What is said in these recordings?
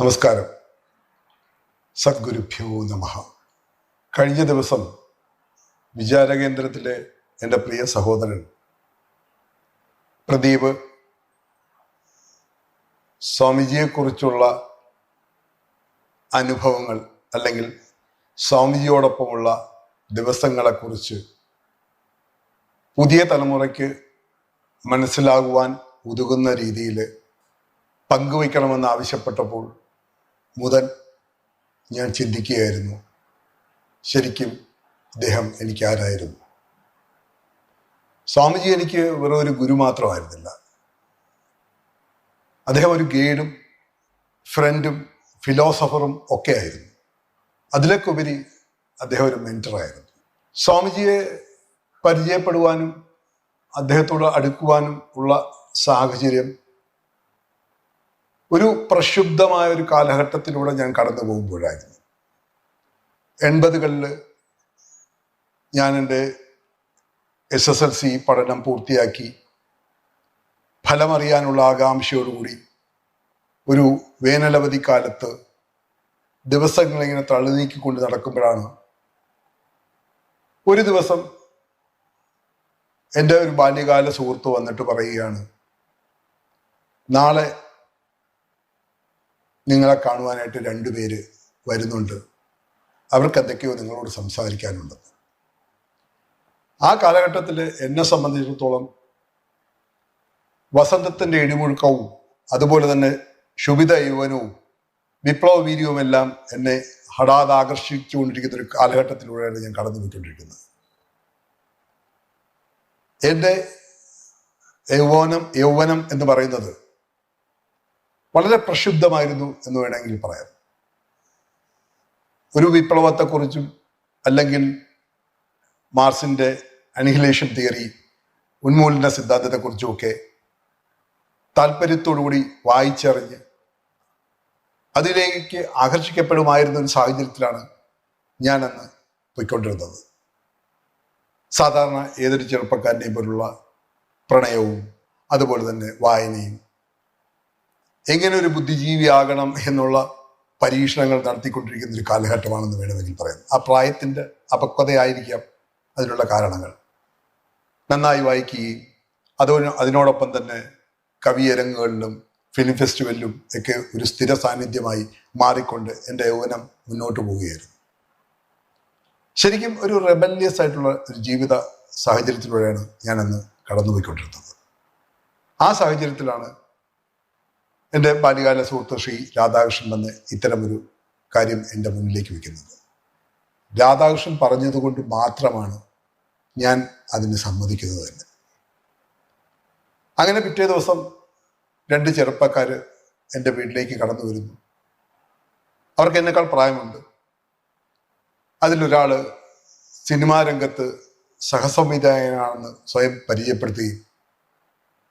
നമസ്കാരം. സദ്ഗുരുഭ്യോ നമ. കഴിഞ്ഞ ദിവസം വിചാരകേന്ദ്രത്തിലെ എന്റെ പ്രിയ സഹോദരൻ പ്രദീപ് സ്വാമിജിയെക്കുറിച്ചുള്ള അനുഭവങ്ങൾ അല്ലെങ്കിൽ സ്വാമിജിയോടൊപ്പമുള്ള ദിവസങ്ങളെക്കുറിച്ച് പുതിയ തലമുറയ്ക്ക് മനസ്സിലാകുവാൻ ഉതകുന്ന രീതിയിൽ പങ്കുവയ്ക്കണമെന്ന് ആവശ്യപ്പെട്ടപ്പോൾ മുതൽ ഞാൻ ചിന്തിക്കുകയായിരുന്നു. ശരിക്കും അദ്ദേഹം എനിക്ക് ആരായിരുന്നു? സ്വാമിജി എനിക്ക് വെറും ഒരു ഗുരു മാത്രമായിരുന്നില്ല. അദ്ദേഹം ഒരു ഗൈഡും ഫ്രണ്ടും ഫിലോസഫറും ഒക്കെ ആയിരുന്നു. അതിലേക്കുപരി അദ്ദേഹം ഒരു മെന്ററായിരുന്നു സ്വാമിജിയെ പരിചയപ്പെടുവാനും അദ്ദേഹത്തോട് അടുക്കുവാനും ഉള്ള സാഹചര്യം ഒരു പ്രക്ഷുബ്ധമായ ഒരു കാലഘട്ടത്തിലൂടെ ഞാൻ കടന്നു പോകുമ്പോഴായിരുന്നു. എൺപതുകളിൽ ഞാൻ എന്റെ എസ് എസ് എൽ സി പഠനം പൂർത്തിയാക്കി. ഫലമറിയാനുള്ള ആകാംക്ഷയോടുകൂടി ഒരു വേനലവധി കാലത്ത് ദിവസങ്ങളിങ്ങനെ തള്ളി നീക്കിക്കൊണ്ട് നടക്കുമ്പോഴാണ് ഒരു ദിവസം എന്റെ ഒരു ബാല്യകാല സുഹൃത്ത് വന്നിട്ട് പറയുകയാണ് നാളെ നിങ്ങളെ കാണുവാനായിട്ട് രണ്ടുപേര് വരുന്നുണ്ട്. അവർക്ക് എന്തൊക്കെയോ നിങ്ങളോട് സംസാരിക്കാനുണ്ട്. ആ കാലഘട്ടത്തിൽ എന്നെ സംബന്ധിച്ചിടത്തോളം വസന്തത്തിന്റെ ഇടിമുഴുക്കവും അതുപോലെ തന്നെ ശുഭിത യുവനവും വിപ്ലവ വീര്യവുമെല്ലാം എന്നെ ഹഠാത് ആകർഷിച്ചുകൊണ്ടിരിക്കുന്ന ഒരു കാലഘട്ടത്തിലൂടെയാണ് ഞാൻ കടന്നു പോയിക്കൊണ്ടിരിക്കുന്നത് എന്റെ യൗവനം യൗവനം എന്ന് പറയുന്നത് വളരെ പ്രക്ഷുബ്ധമായിരുന്നു എന്ന് വേണമെങ്കിൽ പറയാം. ഒരു വിപ്ലവത്തെക്കുറിച്ചും അല്ലെങ്കിൽ മാർസിന്റെ അനിഹിലേഷൻ തിയറി ഉന്മൂലന സിദ്ധാന്തത്തെക്കുറിച്ചുമൊക്കെ താല്പര്യത്തോടുകൂടി വായിച്ചറിഞ്ഞ് അതിലേക്ക് ആകർഷിക്കപ്പെടുമായിരുന്ന ഒരു സാഹചര്യത്തിലാണ് ഞാൻ അന്ന് പോയിക്കൊണ്ടിരുന്നത്. സാധാരണ ഏതൊരു ചെറുപ്പക്കാരനെയും പോലുള്ള പ്രണയവും അതുപോലെ തന്നെ വായനയും എങ്ങനെ ഒരു ബുദ്ധിജീവി ആകണം എന്നുള്ള പരീക്ഷണങ്ങൾ നടത്തിക്കൊണ്ടിരിക്കുന്ന ഒരു കാലഘട്ടമാണെന്ന് വേണമെങ്കിൽ പറയാം. ആ പ്രായത്തിന്റെ അപക്വതയായിരിക്കാം അതിനുള്ള കാരണങ്ങൾ. നന്നായി വായിക്കുകയും അതോ അതിനോടൊപ്പം തന്നെ കവിയരങ്ങുകളിലും ഫിലിം ഫെസ്റ്റിവലിലും ഒക്കെ ഒരു സ്ഥിര സാന്നിധ്യമായി മാറിക്കൊണ്ട് എന്റെ യൗവനം മുന്നോട്ട് പോവുകയായിരുന്നു. ശരിക്കും ഒരു റെബല്യസ് ആയിട്ടുള്ള ഒരു ജീവിത സാഹചര്യത്തിലൂടെയാണ് ഞാനന്ന് കടന്നുപോയിക്കൊണ്ടിരുന്നത്. ആ സാഹചര്യത്തിലാണ് എന്റെ ബാല്യകാല സുഹൃത്ത് ശ്രീ രാധാകൃഷ്ണൻ വന്ന് ഇത്തരമൊരു കാര്യം എന്റെ മുന്നിലേക്ക് വെക്കുന്നത് രാധാകൃഷ്ണൻ പറഞ്ഞതുകൊണ്ട് മാത്രമാണ് ഞാൻ അതിന് സമ്മതിക്കുന്നത് തന്നെ. അങ്ങനെ പിറ്റേ ദിവസം രണ്ട് ചെറുപ്പക്കാർ എന്റെ വീട്ടിലേക്ക് കടന്നു വരുന്നു. അവർക്ക് എന്നെക്കാൾ പ്രായമുണ്ട്. അതിലൊരാൾ സിനിമാ രംഗത്ത് സഹസംവിധായകനാണെന്ന് സ്വയം പരിചയപ്പെടുത്തി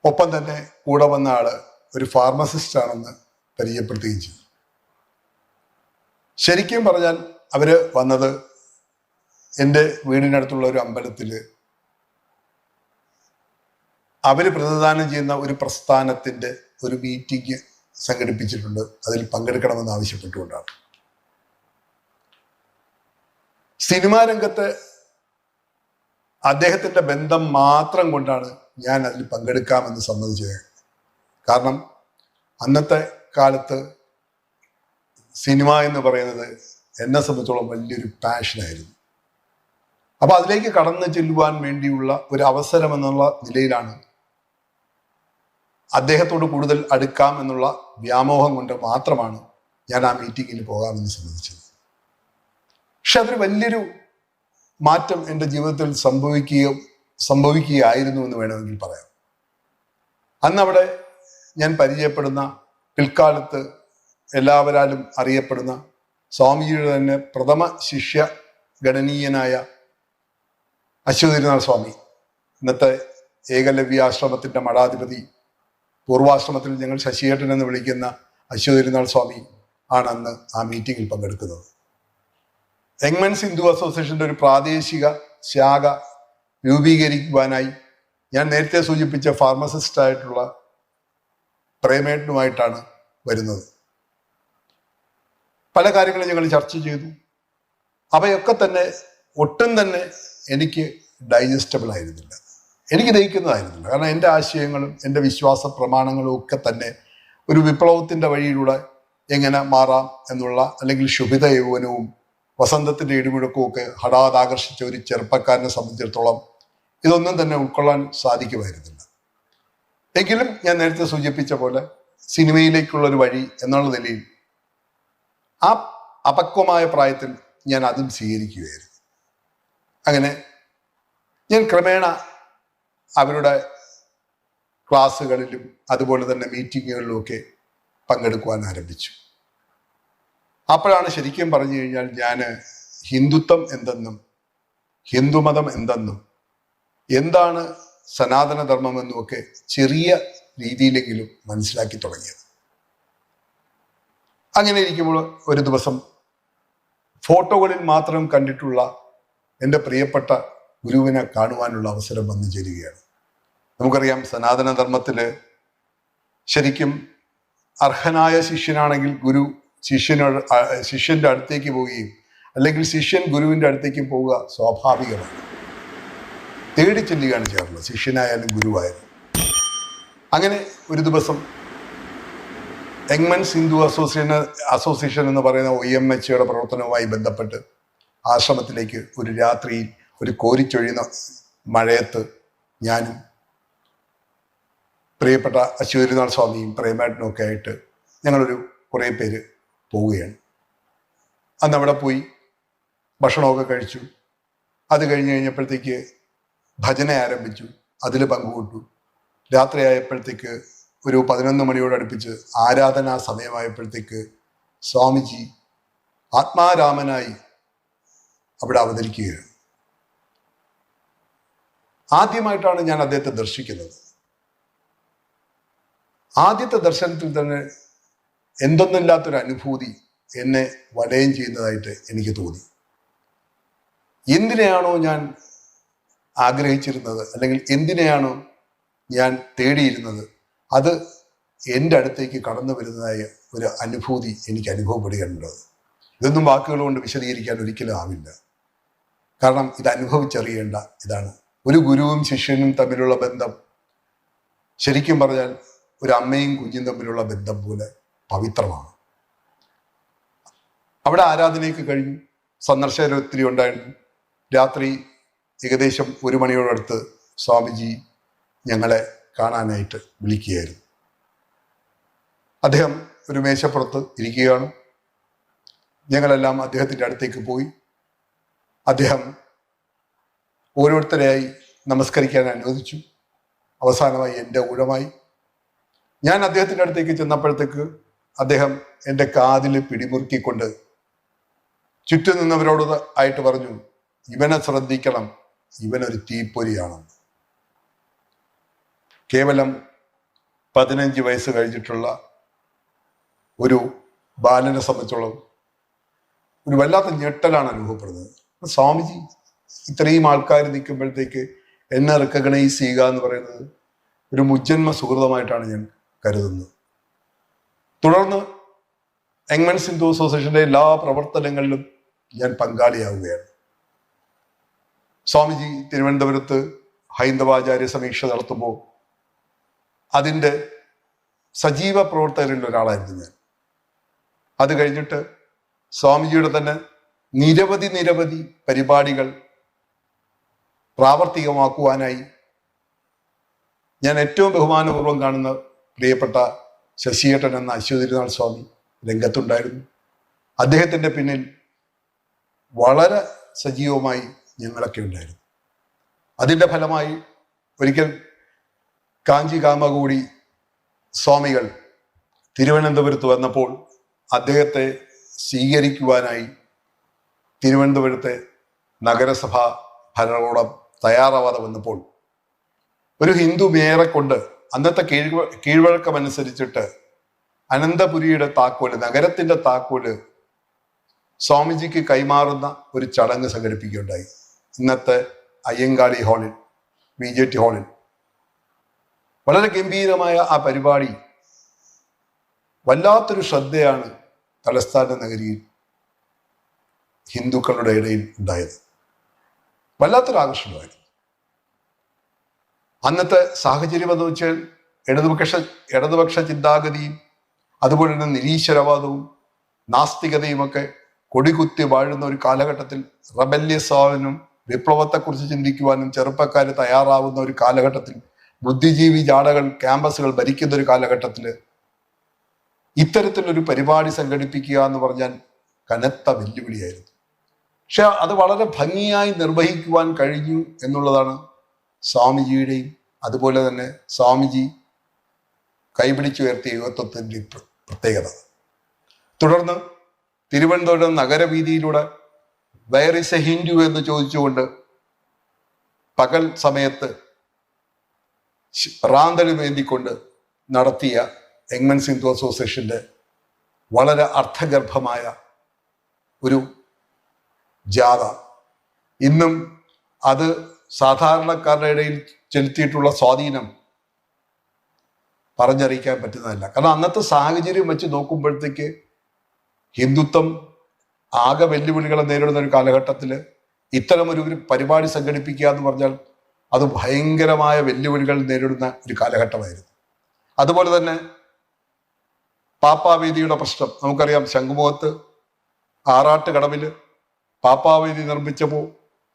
ഒപ്പം തന്നെ കൂടെ വന്ന ആൾ ഒരു ഫാർമസിസ്റ്റ് ആണെന്ന് പരിചയപ്പെടുത്തുകയും ചെയ്തു. ശരിക്കും പറഞ്ഞാൽ അവർ വന്നത് എന്റെ വീടിനടുത്തുള്ള ഒരു അമ്പലത്തിൽ അവർ പ്രതിദാനം ചെയ്യുന്ന ഒരു പ്രസ്ഥാനത്തിന്റെ ഒരു മീറ്റിംഗ് സംഘടിപ്പിച്ചിട്ടുണ്ട്. അതിൽ പങ്കെടുക്കണമെന്ന് ആവശ്യപ്പെട്ടുകൊണ്ടാണ്. സിനിമാ രംഗത്ത് അദ്ദേഹത്തിന്റെ ബന്ധം മാത്രം കൊണ്ടാണ് ഞാൻ അതിൽ പങ്കെടുക്കാമെന്ന് സമ്മതിച്ചത്. കാരണം അന്നത്തെ കാലത്ത് സിനിമ എന്ന് പറയുന്നത് എന്നെ സംബന്ധിച്ചോളം വലിയൊരു പാഷനായിരുന്നു. അപ്പൊ അതിലേക്ക് കടന്നു ചെല്ലുവാൻ വേണ്ടിയുള്ള ഒരു അവസരം എന്നുള്ള നിലയിലാണ് അദ്ദേഹത്തോട് കൂടുതൽ അടുക്കാം എന്നുള്ള വ്യാമോഹം കൊണ്ട് മാത്രമാണ് ഞാൻ ആ മീറ്റിങ്ങിൽ പോകാമെന്ന് സംബന്ധിച്ചത് പക്ഷെ അതൊരു വലിയൊരു മാറ്റം എന്റെ ജീവിതത്തിൽ സംഭവിക്കുകയും സംഭവിക്കുകയായിരുന്നു എന്ന് വേണമെങ്കിൽ പറയാം. അന്ന് അവിടെ ഞാൻ പരിചയപ്പെടുന്ന പിൽക്കാലത്ത് എല്ലാവരാലും അറിയപ്പെടുന്ന സ്വാമിജിയുടെ തന്നെ പ്രഥമ ശിഷ്യ ഗണനീയനായ അശ്വതിരുനാൾ സ്വാമി. ഇന്നത്തെ ഏകലവ്യ ആശ്രമത്തിന്റെ മഠാധിപതി പൂർവാശ്രമത്തിൽ ഞങ്ങൾ ശശിയേട്ടൻ എന്ന് വിളിക്കുന്ന അശ്വതിരുനാൾ സ്വാമി ആണ് അന്ന് ആ മീറ്റിങ്ങിൽ പങ്കെടുക്കുന്നത്. യങ്മൻസ് ഹിന്ദു അസോസിയേഷന്റെ ഒരു പ്രാദേശിക ശാഖ രൂപീകരിക്കുവാനായി ഞാൻ നേരത്തെ സൂചിപ്പിച്ച ഫാർമസിസ്റ്റ് ആയിട്ടുള്ള പ്രേമേട്ടനുമായിട്ടാണ് വരുന്നത്. പല കാര്യങ്ങളും ഞങ്ങൾ ചർച്ച ചെയ്തു. അവയൊക്കെ തന്നെ ഒട്ടും തന്നെ എനിക്ക് ഡൈജസ്റ്റബിൾ ആയിരുന്നില്ല. എനിക്ക് ദഹിക്കുന്നതായിരുന്നില്ല. കാരണം എന്റെ ആശയങ്ങളും എന്റെ വിശ്വാസ പ്രമാണങ്ങളും ഒക്കെ തന്നെ ഒരു വിപ്ലവത്തിന്റെ വഴിയിലൂടെ എങ്ങനെ മാറാം എന്നുള്ള അല്ലെങ്കിൽ ശുഭിത യൗവനവും വസന്തത്തിന്റെ ഇടിമുഴക്കവും ഒക്കെ ഹഠാത് ആകർഷിച്ച ഒരു ചെറുപ്പക്കാരനെ സംബന്ധിച്ചിടത്തോളം ഇതൊന്നും തന്നെ ഉൾക്കൊള്ളാൻ സാധിക്കുമായിരുന്നില്ല. എങ്കിലും ഞാൻ നേരത്തെ സൂചിപ്പിച്ച പോലെ സിനിമയിലേക്കുള്ള ഒരു വഴി എന്നുള്ള നിലയിൽ ആ അപക്വമായ പ്രായത്തിൽ ഞാൻ അതും സ്വീകരിക്കുകയായിരുന്നു. അങ്ങനെ ഞാൻ ക്രമേണ അവരുടെ ക്ലാസ്സുകളിലും അതുപോലെ തന്നെ മീറ്റിങ്ങുകളിലും ഒക്കെ പങ്കെടുക്കുവാൻ ആരംഭിച്ചു. അപ്പോഴാണ് ശരിക്കും പറഞ്ഞു കഴിഞ്ഞാൽ ഞാൻ ഹിന്ദുത്വം എന്തെന്നും ഹിന്ദുമതം എന്തെന്നും എന്താണ് സനാതനധർമ്മം എന്നുമൊക്കെ ചെറിയ രീതിയിലെങ്കിലും മനസ്സിലാക്കി തുടങ്ങിയത്. അങ്ങനെ ഇരിക്കുമ്പോൾ ഒരു ദിവസം ഫോട്ടോകളിൽ മാത്രം കണ്ടിട്ടുള്ള എന്റെ പ്രിയപ്പെട്ട ഗുരുവിനെ കാണുവാനുള്ള അവസരം വന്നു ചേരുകയാണ്. നമുക്കറിയാം സനാതനധർമ്മത്തിൽ ശരിക്കും അർഹനായ ശിഷ്യനാണെങ്കിൽ ഗുരു ശിഷ്യനോട് ആ, ശിഷ്യന്റെ അടുത്തേക്ക് പോവുകയും അല്ലെങ്കിൽ ശിഷ്യൻ ഗുരുവിന്റെ അടുത്തേക്ക് പോവുക സ്വാഭാവികമാണ്. തേടി ചെല്ലുകയാണ് ചെയ്യാറുള്ളത് ശിഷ്യനായാലും ഗുരുവായാലും. അങ്ങനെ ഒരു ദിവസം എങ്മൻസ് ഹിന്ദു അസോസിയേഷൻ അസോസിയേഷൻ എന്ന് പറയുന്ന ഒ എം എച്ച് പ്രവർത്തനവുമായി ബന്ധപ്പെട്ട് ആശ്രമത്തിലേക്ക് ഒരു രാത്രിയിൽ ഒരു കോരിച്ചൊഴിയുന്ന മഴയത്ത് ഞാനും പ്രിയപ്പെട്ട അശ്വതിനാഥ് സ്വാമിയും പ്രേമേട്ടനും ഒക്കെ ആയിട്ട് ഞങ്ങളൊരു കുറേ പേര് പോവുകയാണ്. അന്ന് അവിടെ പോയി ഭക്ഷണമൊക്കെ കഴിച്ചു. അത് കഴിഞ്ഞ് കഴിഞ്ഞപ്പോഴത്തേക്ക് ഭജന ആരംഭിച്ചു. അതിൽ പങ്കുകൊണ്ടു രാത്രിയായപ്പോഴത്തേക്ക് ഒരു പതിനൊന്ന് മണിയോട് അടുപ്പിച്ച് ആരാധനാ സമയമായപ്പോഴത്തേക്ക് സ്വാമിജി ആത്മാരാമനായി അവിടെ അവതരിക്കുകയാണ്. ആദ്യമായിട്ടാണ് ഞാൻ അദ്ദേഹത്തെ ദർശിക്കുന്നത്. ആദ്യത്തെ ദർശനത്തിൽ തന്നെ എന്തൊന്നില്ലാത്തൊരു അനുഭൂതി എന്നെ വലയം ചെയ്യുന്നതായിട്ട് എനിക്ക് തോന്നി. എന്തിനെയാണോ ഞാൻ ആഗ്രഹിച്ചിരുന്നത്? അല്ലെങ്കിൽ എന്തിനെയാണോ ഞാൻ തേടിയിരുന്നത്? അത് എന്റെ അടുത്തേക്ക് കടന്നു വരുന്നതായ ഒരു അനുഭൂതി എനിക്ക് അനുഭവപ്പെടുകയാണുള്ളത്. ഇതൊന്നും വാക്കുകൾ കൊണ്ട് വിശദീകരിക്കാൻ ഒരിക്കലും ആവില്ല. കാരണം ഇത് അനുഭവിച്ചറിയേണ്ട ഇതാണ്. ഒരു ഗുരുവും ശിഷ്യനും തമ്മിലുള്ള ബന്ധം ശരിക്കും പറഞ്ഞാൽ ഒരു അമ്മയും കുഞ്ഞും തമ്മിലുള്ള ബന്ധം പോലെ പവിത്രമാണ്. അവിടെ ആരാധനയൊക്കെ കഴിഞ്ഞു. സന്ദർശകർ ഒത്തിരി ഉണ്ടായിരുന്നു രാത്രി ഏകദേശം ഒരു മണിയോടടുത്ത് സ്വാമിജി ഞങ്ങളെ കാണാനായിട്ട് വിളിക്കുകയായിരുന്നു. അദ്ദേഹം ഒരു മേശപ്പുറത്ത് ഇരിക്കുകയാണ്. ഞങ്ങളെല്ലാം അദ്ദേഹത്തിന്റെ അടുത്തേക്ക് പോയി. അദ്ദേഹം ഓരോരുത്തരെയായി നമസ്കരിക്കാൻ അനുവദിച്ചു. അവസാനമായി എന്റെ ഊഴമായി. ഞാൻ അദ്ദേഹത്തിന്റെ അടുത്തേക്ക് ചെന്നപ്പോഴത്തേക്ക് അദ്ദേഹം എന്റെ കാതിൽ പിടിമുറുക്കിക്കൊണ്ട് ചുറ്റും നിന്നവരോട് ആയിട്ട് പറഞ്ഞു ഇവനെ ശ്രദ്ധിക്കണം. ഇവനൊരു തീപ്പൊരിയാണെന്ന് കേവലം പതിനഞ്ച് വയസ്സ് കഴിഞ്ഞിട്ടുള്ള ഒരു ബാലനെ സംബന്ധിച്ചോളം ഒരു വല്ലാത്ത ഞെട്ടലാണ് അനുഭവപ്പെടുന്നത്. സ്വാമിജി ഇത്രയും ആൾക്കാർ നിൽക്കുമ്പോഴത്തേക്ക് എന്നെ റെക്കഗ്നൈസ് ചെയ്യുക എന്ന് പറയുന്നത് ഒരു മുജ്ജന്മ സുഹൃതമായിട്ടാണ് ഞാൻ കരുതുന്നത്. തുടർന്ന് എങ്മൻസ് ഹിന്ദു അസോസിയേഷന്റെ എല്ലാ പ്രവർത്തനങ്ങളിലും ഞാൻ പങ്കാളിയാവുകയാണ്. സ്വാമിജി തിരുവനന്തപുരത്ത് ഹൈന്ദവാചാര്യ സമീക്ഷ നടത്തുമ്പോൾ അതിന്റെ സജീവ പ്രവർത്തകരിൽ ഒരാളായിരുന്നു ഞാൻ. അത് കഴിഞ്ഞിട്ട് സ്വാമിജിയുടെ തന്നെ നിരവധി നിരവധി പരിപാടികൾ പ്രാവർത്തികമാക്കുവാനായി ഞാൻ ഏറ്റവും ബഹുമാനപൂർവം കാണുന്ന പ്രിയപ്പെട്ട ശശിയേട്ടൻ എന്ന അശ്വതിരുനാൾ സ്വാമി രംഗത്തുണ്ടായിരുന്നു. അദ്ദേഹത്തിന്റെ പിന്നിൽ വളരെ സജീവമായി ഞങ്ങളൊക്കെ ഉണ്ടായിരുന്നു. അതിന്റെ ഫലമായി ഒരിക്കൽ കാഞ്ചി കാമകൂടി സ്വാമികൾ തിരുവനന്തപുരത്ത് വന്നപ്പോൾ അദ്ദേഹത്തെ സ്വീകരിക്കുവാനായി തിരുവനന്തപുരത്തെ നഗരസഭ ഭരണകൂടം തയ്യാറാവാതെ വന്നപ്പോൾ ഒരു ഹിന്ദു മേയറെ കൊണ്ട് അന്നത്തെ കീഴ് കീഴ്വഴക്കം അനുസരിച്ചിട്ട് അനന്തപുരിയുടെ താക്കോൽ നഗരത്തിന്റെ താക്കോൽ സ്വാമിജിക്ക് കൈമാറുന്ന ഒരു ചടങ്ങ് സംഘടിപ്പിക്കുകയുണ്ടായി. ഇന്നത്തെ അയ്യങ്കാളി ഹാളിൽ ബി ജെ ടി ഹാളിൽ. വളരെ ഗംഭീരമായ ആ പരിപാടി വല്ലാത്തൊരു ശ്രദ്ധയാണ് തലസ്ഥാന നഗരിയിൽ ഹിന്ദുക്കളുടെ ഇടയിൽ ഉണ്ടായത്. വല്ലാത്തൊരു ആകർഷണമായിരുന്നു. അന്നത്തെ സാഹചര്യം എന്ന് വെച്ചാൽ ഇടതുപക്ഷ ഇടതുപക്ഷ ചിന്താഗതിയും അതുപോലെ തന്നെ നിരീശ്വരവാദവും നാസ്തികതയുമൊക്കെ കൊടികുത്തി വാഴുന്ന ഒരു കാലഘട്ടത്തിൽ റബല്യസ്വാവിനും വിപ്ലവത്തെക്കുറിച്ച് ചിന്തിക്കുവാനും ചെറുപ്പക്കാർ തയ്യാറാവുന്ന ഒരു കാലഘട്ടത്തിൽ ബുദ്ധിജീവി ജാടകൾ ക്യാമ്പസുകൾ ഭരിക്കുന്ന ഒരു കാലഘട്ടത്തിൽ ഇത്തരത്തിലൊരു പരിപാടി സംഘടിപ്പിക്കുക എന്ന് പറഞ്ഞാൽ കനത്ത വെല്ലുവിളിയായിരുന്നു. പക്ഷെ അത് വളരെ ഭംഗിയായി നിർവഹിക്കുവാൻ കഴിഞ്ഞു എന്നുള്ളതാണ് സ്വാമിജിയുടെയും അതുപോലെ തന്നെ സ്വാമിജി കൈപിടിച്ചുയർത്തിയ യുവത്വത്തിന്റെ പ്രത്യേകത. തുടർന്ന് തിരുവനന്തപുരം നഗരവീതിയിലൂടെ വയർ ഇസ് എ ഹിന്ദു എന്ന് ചോദിച്ചുകൊണ്ട് പകൽ സമയത്ത് വേന്തിക്കൊണ്ട് നടത്തിയ എങ്മൻ സിന്ധു അസോസിയേഷന്റെ വളരെ അർത്ഥഗർഭമായ ഒരു ജാഥ. ഇന്നും അത് സാധാരണക്കാരുടെ ഇടയിൽ ചെലുത്തിയിട്ടുള്ള സ്വാധീനം പറഞ്ഞറിയിക്കാൻ പറ്റുന്നതല്ല. കാരണം അന്നത്തെ സാഹചര്യം വെച്ച് നോക്കുമ്പോഴത്തേക്ക് ഹിന്ദുത്വം ആകെ വെല്ലുവിളികളെ നേരിടുന്ന ഒരു കാലഘട്ടത്തിൽ ഇത്തരമൊരു ഒരു പരിപാടി സംഘടിപ്പിക്കുക എന്ന് പറഞ്ഞാൽ അത് ഭയങ്കരമായ വെല്ലുവിളികൾ നേരിടുന്ന ഒരു കാലഘട്ടമായിരുന്നു. അതുപോലെ തന്നെ പാപ്പാവേദിയുടെ പ്രശ്നം. നമുക്കറിയാം ശംഖുമുഖത്ത് ആറാട്ട് കടവിൽ പാപ്പാവേദി നിർമ്മിച്ചപ്പോൾ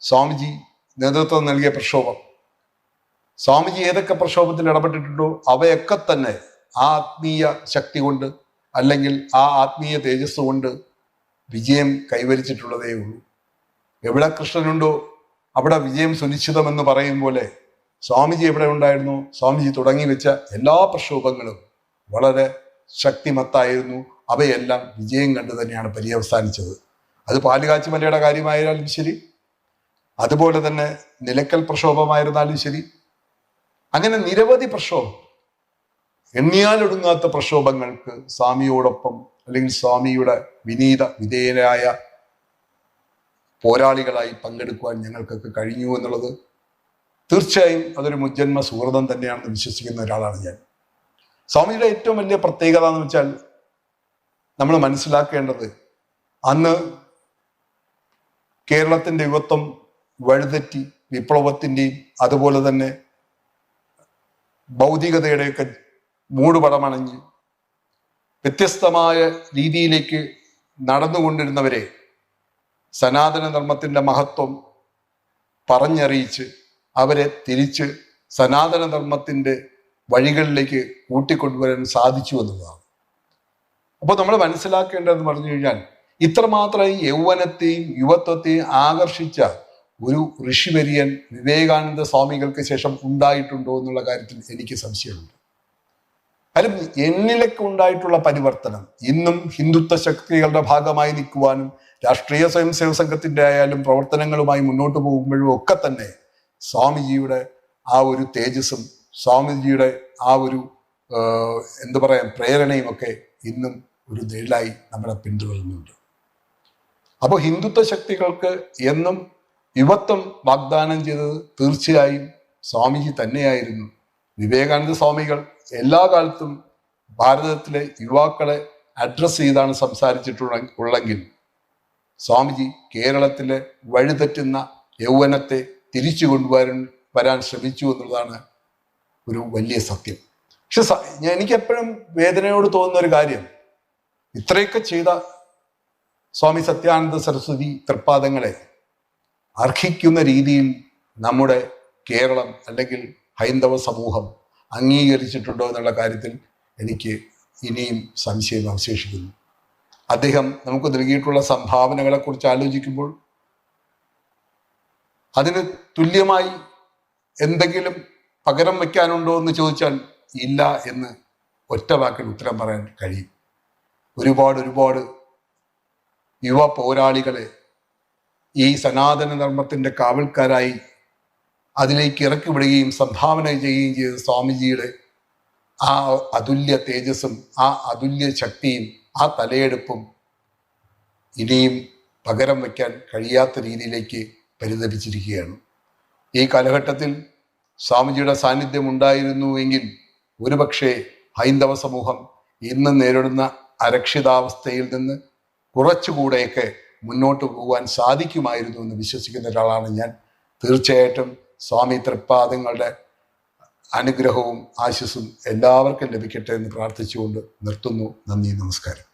സ്വാമിജി നേതൃത്വം നൽകിയ പ്രക്ഷോഭം. സ്വാമിജി ഏതൊക്കെ പ്രക്ഷോഭത്തിൽ ഇടപെട്ടിട്ടുണ്ടോ അവയൊക്കെ തന്നെ ആ ആത്മീയ ശക്തി കൊണ്ട് അല്ലെങ്കിൽ ആ ആത്മീയ തേജസ് കൊണ്ട് വിജയം കൈവരിച്ചിട്ടുള്ളതേ ഉള്ളൂ. എവിടെ കൃഷ്ണനുണ്ടോ? അവിടെ വിജയം സുനിശ്ചിതമെന്ന് പറയും പോലെ സ്വാമിജി എവിടെ ഉണ്ടായിരുന്നു? സ്വാമിജി തുടങ്ങി വെച്ച എല്ലാ പ്രക്ഷോഭങ്ങളും വളരെ ശക്തിമത്തായിരുന്നു. അവയെല്ലാം വിജയം കണ്ടു തന്നെയാണ് പര്യവസാനിച്ചത്. അത് പാലുകാച്ചിമലയുടെ കാര്യമായാലും ശരി. അതുപോലെ തന്നെ നിലക്കൽ പ്രക്ഷോഭമായിരുന്നാലും ശരി. അങ്ങനെ നിരവധി പ്രക്ഷോഭം. എണ്ണിയാലൊടുങ്ങാത്ത പ്രക്ഷോഭങ്ങൾക്ക് സ്വാമിയോടൊപ്പം അല്ലെങ്കിൽ സ്വാമിയുടെ വിനീത വിധേയരായ പോരാളികളായി പങ്കെടുക്കുവാൻ ഞങ്ങൾക്കൊക്കെ കഴിഞ്ഞു എന്നുള്ളത് തീർച്ചയായും അതൊരു മുജ്ജന്മ സുഹൃതം തന്നെയാണെന്ന് വിശ്വസിക്കുന്ന ഒരാളാണ് ഞാൻ. സ്വാമിയുടെ ഏറ്റവും വലിയ പ്രത്യേകത എന്ന് വെച്ചാൽ നമ്മൾ മനസ്സിലാക്കേണ്ടത് അന്ന് കേരളത്തിന്റെ യുവത്വം വഴുതെറ്റി വിപ്ലവത്തിന്റെയും അതുപോലെ തന്നെ ഭൗതികതയുടെയൊക്കെ മൂടുപടമണഞ്ഞ് വ്യത്യസ്തമായ രീതിയിലേക്ക് നടന്നുകൊണ്ടിരുന്നവരെ സനാതന ധർമ്മത്തിന്റെ മഹത്വം പറഞ്ഞറിയിച്ച് അവരെ തിരിച്ച് സനാതന ധർമ്മത്തിന്റെ വഴികളിലേക്ക് കൂട്ടിക്കൊണ്ടുവരാൻ സാധിച്ചു എന്നുള്ളതാണ്. അപ്പോൾ നമ്മൾ മനസ്സിലാക്കേണ്ടതെന്ന് പറഞ്ഞു കഴിഞ്ഞാൽ ഇത്രമാത്രം യൗവനത്തെയും യുവത്വത്തെയും ആകർഷിച്ച ഒരു ഋഷിവര്യൻ വിവേകാനന്ദ സ്വാമികൾക്ക് ശേഷം ഉണ്ടായിട്ടുണ്ടോ എന്നുള്ള കാര്യത്തിൽ എനിക്ക് സംശയമുണ്ട്. കാര്യം എന്നിലേക്ക് ഉണ്ടായിട്ടുള്ള പരിവർത്തനം ഇന്നും ഹിന്ദുത്വ ശക്തികളുടെ ഭാഗമായി നിൽക്കുവാനും രാഷ്ട്രീയ സ്വയം സേവക സംഘത്തിന്റെ ആയാലും പ്രവർത്തനങ്ങളുമായി മുന്നോട്ട് പോകുമ്പോഴും ഒക്കെ തന്നെ സ്വാമിജിയുടെ ആ ഒരു തേജസ്സും സ്വാമിജിയുടെ ആ ഒരു എന്താ പറയാ പ്രേരണയും ഒക്കെ ഇന്നും ഒരു നിഴലായി നമ്മളെ പിന്തുടരുന്നുണ്ട്. അപ്പോൾ ഹിന്ദുത്വ ശക്തികൾക്ക് എന്നും യുവത്വം വാഗ്ദാനം ചെയ്തത് തീർച്ചയായും സ്വാമിജി തന്നെയായിരുന്നു. വിവേകാനന്ദ സ്വാമികൾ എല്ലാ കാലത്തും ഭാരതത്തിലെ യുവാക്കളെ അഡ്രസ്സ് ചെയ്താണ് സംസാരിച്ചിട്ടുള്ള ഉള്ളെങ്കിൽ സ്വാമിജി കേരളത്തിലെ വഴിതെറ്റുന്ന യൗവനത്തെ തിരിച്ചു കൊണ്ടുവരാൻ വരാൻ ശ്രമിച്ചു എന്നുള്ളതാണ് ഒരു വലിയ സത്യം. പക്ഷെ എനിക്ക് എപ്പോഴും വേദനയോട് തോന്നുന്ന ഒരു കാര്യം. ഇത്രയൊക്കെ ചെയ്ത സ്വാമി സത്യാനന്ദ സരസ്വതി തൃപ്പാദങ്ങളെ അർഹിക്കുന്ന രീതിയിൽ നമ്മുടെ കേരളം അല്ലെങ്കിൽ ഹൈന്ദവ സമൂഹം അംഗീകരിച്ചിട്ടുണ്ടോ എന്നുള്ള കാര്യത്തിൽ എനിക്ക് ഇനിയും സംശയം അവശേഷിക്കുന്നു. അദ്ദേഹം നമുക്ക് നൽകിയിട്ടുള്ള സംഭാവനകളെ കുറിച്ച് ആലോചിക്കുമ്പോൾ അതിന് തുല്യമായി എന്തെങ്കിലും പകരം വയ്ക്കാനുണ്ടോ എന്ന് ചോദിച്ചാൽ ഇല്ല എന്ന് ഒറ്റ വാക്കിൽ ഉത്തരം പറയാൻ കഴിയും. ഒരുപാട് ഒരുപാട് യുവ പോരാളികളെ ഈ സനാതന ധർമ്മത്തിന്റെ കാവൽക്കാരായി അതിലേക്ക് ഇറക്കി വിടുകയും സംഭാവന ചെയ്യുകയും ചെയ്ത സ്വാമിജിയുടെ ആ അതുല്യ തേജസ്സും ആ അതുല്യ ശക്തിയും ആ തലയെടുപ്പും ഇനിയും പകരം വയ്ക്കാൻ കഴിയാത്ത രീതിയിലേക്ക് പരിതപിച്ചിരിക്കുകയാണ്. ഈ കാലഘട്ടത്തിൽ സ്വാമിജിയുടെ സാന്നിധ്യം ഉണ്ടായിരുന്നുവെങ്കിൽ ഒരുപക്ഷെ ഹൈന്ദവ സമൂഹം ഇന്ന് നേരിടുന്ന അരക്ഷിതാവസ്ഥയിൽ നിന്ന് കുറച്ചുകൂടെയൊക്കെ മുന്നോട്ട് പോകാൻ സാധിക്കുമായിരുന്നു എന്ന് വിശ്വസിക്കുന്ന ഒരാളാണ് ഞാൻ. തീർച്ചയായിട്ടും സ്വാമി തൃപ്പാദങ്ങളുടെ അനുഗ്രഹവും ആശസ്സും എല്ലാവർക്കും ലഭിക്കട്ടെ എന്ന് പ്രാർത്ഥിച്ചുകൊണ്ട് നിർത്തുന്നു. നന്ദി നമസ്കാരം.